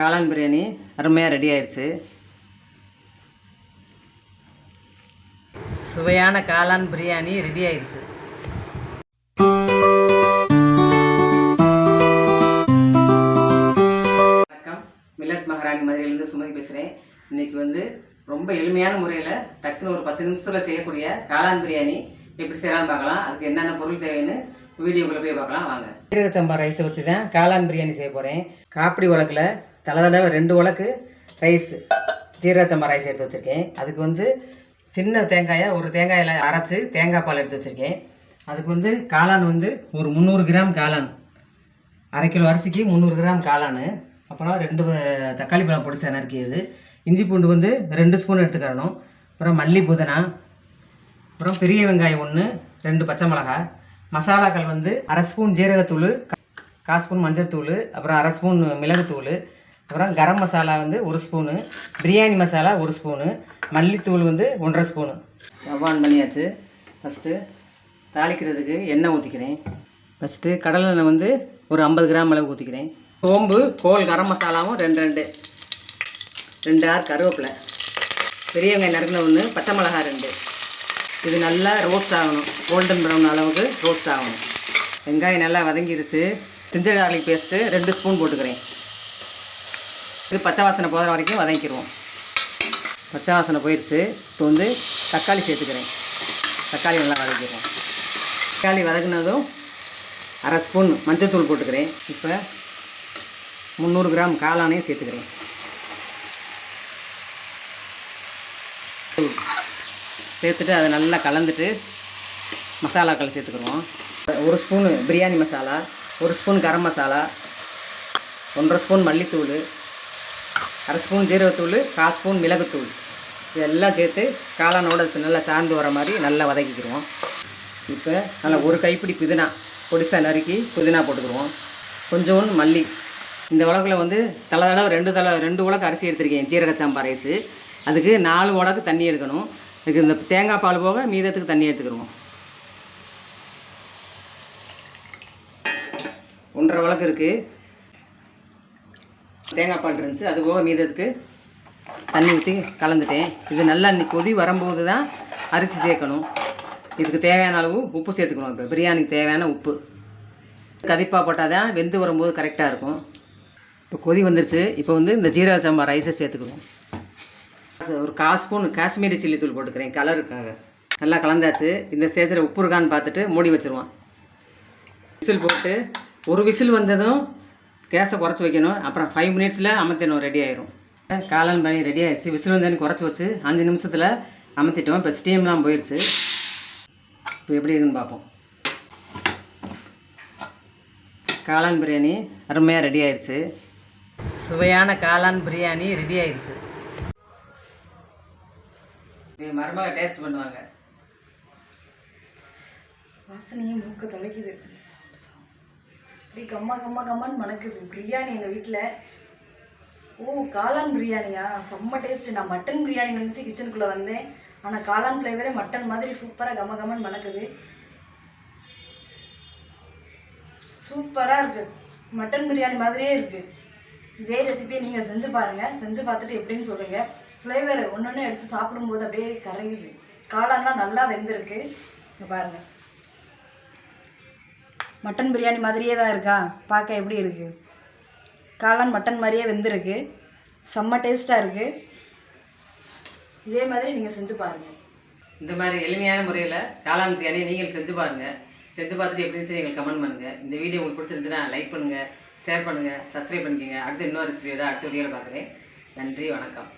காளான் பிரியாணி அருமையாக ரெடி ஆயிடுச்சு சுவையான காளான் பிரியாணி ரெடி ஆயிடுச்சு வணக்கம். மில்லட் மகாராணி மதுரையிலேருந்து சுமதி பேசுகிறேன் இன்னைக்கு வந்து ரொம்ப எளிமையான முறையில் டக்குன்னு ஒரு பத்து நிமிஷத்தில் செய்யக்கூடிய காளான் பிரியாணி எப்படி செய்யலாம்னு பார்க்கலாம். அதுக்கு என்னென்ன பொருள் தேவைன்னு வீடியோக்குள்ளே போய் பார்க்கலாம். வாங்க. சீரக சம்பா ரைஸை வச்சு தான் காளான் பிரியாணி செய்ய போகிறேன் காப்பிடி உலகில் தலை தடவை ரெண்டு உலக்கு ரைஸ் ஜீரக சம்பா ரைஸ் எடுத்து வச்சுருக்கேன். அதுக்கு வந்து சின்ன தேங்காயை ஒரு தேங்காயில் அரைச்சி தேங்காய் பால் எடுத்து வச்சுருக்கேன். அதுக்கு வந்து காளான் வந்து ஒரு முந்நூறு கிராம் காளான். அரை கிலோ அரிசிக்கு முந்நூறு கிராம் காளான். அப்புறம் ரெண்டு தக்காளி பழம் பிடிச்ச நறுக்கியது. இஞ்சி பூண்டு வந்து ரெண்டு ஸ்பூன் எடுத்துக்கிறணும். அப்புறம் மல்லி புதினா. அப்புறம் பெரிய வெங்காயம் ஒன்று ரெண்டு பச்சை மிளகாய். மசாலாக்கள் வந்து அரை ஸ்பூன் ஜீரகத்தூள் கா- கால் ஸ்பூன் மஞ்சள்தூள் அப்புறம் அரை ஸ்பூன் மிளகுத்தூள். அப்புறம் கரம் மசாலா வந்து ஒரு ஸ்பூனு பிரியாணி மசாலா ஒரு ஸ்பூனு மல்லித்தூள் வந்து ஒன்றரை ஸ்பூனு. ஸ்டவ் ஆன் பண்ணியாச்சு. ஃபஸ்ட்டு தாளிக்கிறதுக்கு எண்ணெய் ஊற்றிக்கிறேன் ஃபஸ்ட்டு கடலெண்ணெய் வந்து ஒரு ஐம்பது கிராம் அளவு ஊற்றிக்கிறேன் சோம்பு கோல் கரம் மசாலாவும் ரெண்டு ரெண்டு. ரெண்டு ஆறு கருவேப்பிலை. பெரிய வெங்காயம் நறுக்கின ஒன்று பச்சை மிளகாய் ரெண்டு. இது நல்லா ரோஸ்ட் ஆகணும். கோல்டன் ப்ரௌன் அளவுக்கு ரோஸ்ட் ஆகணும். வெங்காயம் நல்லா வதங்கிருச்சு. சிஞ்சர் கார்லிக் பேஸ்ட்டு ரெண்டு ஸ்பூன் போட்டுக்கிறேன். இது பச்சை வாசனை போகிற வரைக்கும் வதக்கிடுவோம் பச்சை வாசனை போயிடுச்சு இப்போ வந்து தக்காளி சேர்த்துக்கிறேன். தக்காளி நல்லா வதக்கிடுவோம் தக்காளி வதக்குனதும் அரை ஸ்பூன் மஞ்சள்தூள் போட்டுக்கிறேன். இப்போ முந்நூறு கிராம் காளானையும் சேர்த்துக்கிறேன். சேர்த்துட்டு அதை நல்லா கலந்துட்டு மசாலாக்கள் சேர்த்துக்கிறோம் ஒரு ஸ்பூனு பிரியாணி மசாலா ஒரு ஸ்பூன் கரம் மசாலா ஒன்றரை ஸ்பூன் மல்லித்தூள் அரை ஸ்பூன் ஜீரகத்தூள் கால் ஸ்பூன் மிளகுத்தூள். இதெல்லாம் சேர்த்து காளான் காளானோட நல்லா சார்ந்து வர மாதிரி நல்லா வதக்கிக்கிடுவோம். இப்போ நல்லா ஒரு கைப்பிடி புதினா பொடிசா நறுக்கி புதினா போட்டுக்கிடுவோம். கொஞ்சோண்டு மல்லி. இந்த உலகில் வந்து தலை தடவை ரெண்டு தலை ரெண்டு உலக்கு அரிசி எடுத்திருக்கேன் ஜீரக சாம்பார் ரைஸு. அதுக்கு நாலு உலக்கு தண்ணி எடுக்கணும். இதுக்கு இந்த தேங்காய் பால் போக மீதத்துக்கு தண்ணி எடுத்துக்கிடுவோம். ஒன்றரை உலக்கு இருக்குது தேங்காய் பால் இருந்துச்சு. அது போக மீதத்துக்கு தண்ணி ஊற்றி கலந்துட்டேன். இது நல்லா கொதி வரும்போது தான் அரிசி சேர்க்கணும். இதுக்கு தேவையான அளவு உப்பு சேர்த்துக்கணும் இப்போ. பிரியாணிக்கு தேவையான உப்பு. கதிப்பாக போட்டால் தான் வெந்து வரும்போது கரெக்டாக இருக்கும். இப்போ கொதி வந்துருச்சு. இப்போ வந்து இந்த ஜீரக சம்பா ரைஸை சேர்த்துக்கணும். ஒரு கால் ஸ்பூன் காஷ்மீரி சில்லி தூள் போட்டுக்கிறேன். கலருக்காக நல்லா கலந்தாச்சு. இந்த சேர்த்துற உப்பு இருக்கான்னு பார்த்துட்டு மூடி வச்சுருவோம் விசில் போட்டு ஒரு விசில் வந்ததும் கேஸை குறைச்சி வைக்கணும். அப்புறம் ஃபைவ் மினிட்ஸில் அமர்த்திடணும். ரெடி ஆயிரும். காளான் பண்ணி ரெடி ஆயிடுச்சு. விசில் வந்து குறைச்சி வச்சு அஞ்சு நிமிஷத்தில் அமர்த்திட்டோம். இப்போ ஸ்டீம்லாம் போயிடுச்சு இப்போ எப்படி இருக்குன்னு பார்ப்போம். காளான் பிரியாணி அருமையாக ரெடி ஆயிடுச்சு சுவையான காளான் பிரியாணி ரெடி ஆயிடுச்சு இது மருமக டேஸ்ட் பண்ணுவாங்க. வாசனையே மூக்க தொலைக்குது. அப்படி கம்மா கம்மா கம்மான்னு மணக்குது. பிரியாணி எங்கள் வீட்டில் ஓ காளான் பிரியாணியா? செம்ம டேஸ்ட்டு நான் மட்டன் பிரியாணி நினச்சி கிச்சனுக்குள்ளே வந்தேன். ஆனால் காளான் ஃப்ளேவரே மட்டன் மாதிரி சூப்பராக கம்ம கம்மன்னு மணக்குது. சூப்பராக இருக்குது மட்டன் பிரியாணி மாதிரியே இருக்குது இதே ரெசிபியை நீங்கள் செஞ்சு பாருங்கள் செஞ்சு பார்த்துட்டு எப்படின்னு சொல்லுங்கள் ஃப்ளேவர் ஒன்று ஒன்று எடுத்து சாப்பிடும்போது அப்படியே கரையுது. காளான்லாம் நல்லா வெந்திருக்கு. பாருங்கள் மட்டன் பிரியாணி மாதிரியே தான் இருக்கா? பார்க்க எப்படி இருக்குது காளான் மட்டன் மாதிரியே வெந்திருக்கு. செம்ம டேஸ்ட்டாக இருக்குது இதே மாதிரி நீங்கள் செஞ்சு பாருங்கள் இந்த மாதிரி எளிமையான முறையில் காளான் பிரியாணி நீங்கள் செஞ்சு பாருங்கள் செஞ்சு பார்த்துட்டு எப்படி இருந்துச்சு எங்களுக்கு கமெண்ட் பண்ணுங்கள் இந்த வீடியோ உங்களுக்கு பிடிச்சிருந்துச்சுன்னா லைக் பண்ணுங்கள் ஷேர் பண்ணுங்கள் சப்ஸ்கிரைப் பண்ணிக்கோங்க. அடுத்து இன்னொரு ரெசிபியோட அடுத்த வீடியோவில் பார்க்குறேன். நன்றி வணக்கம்.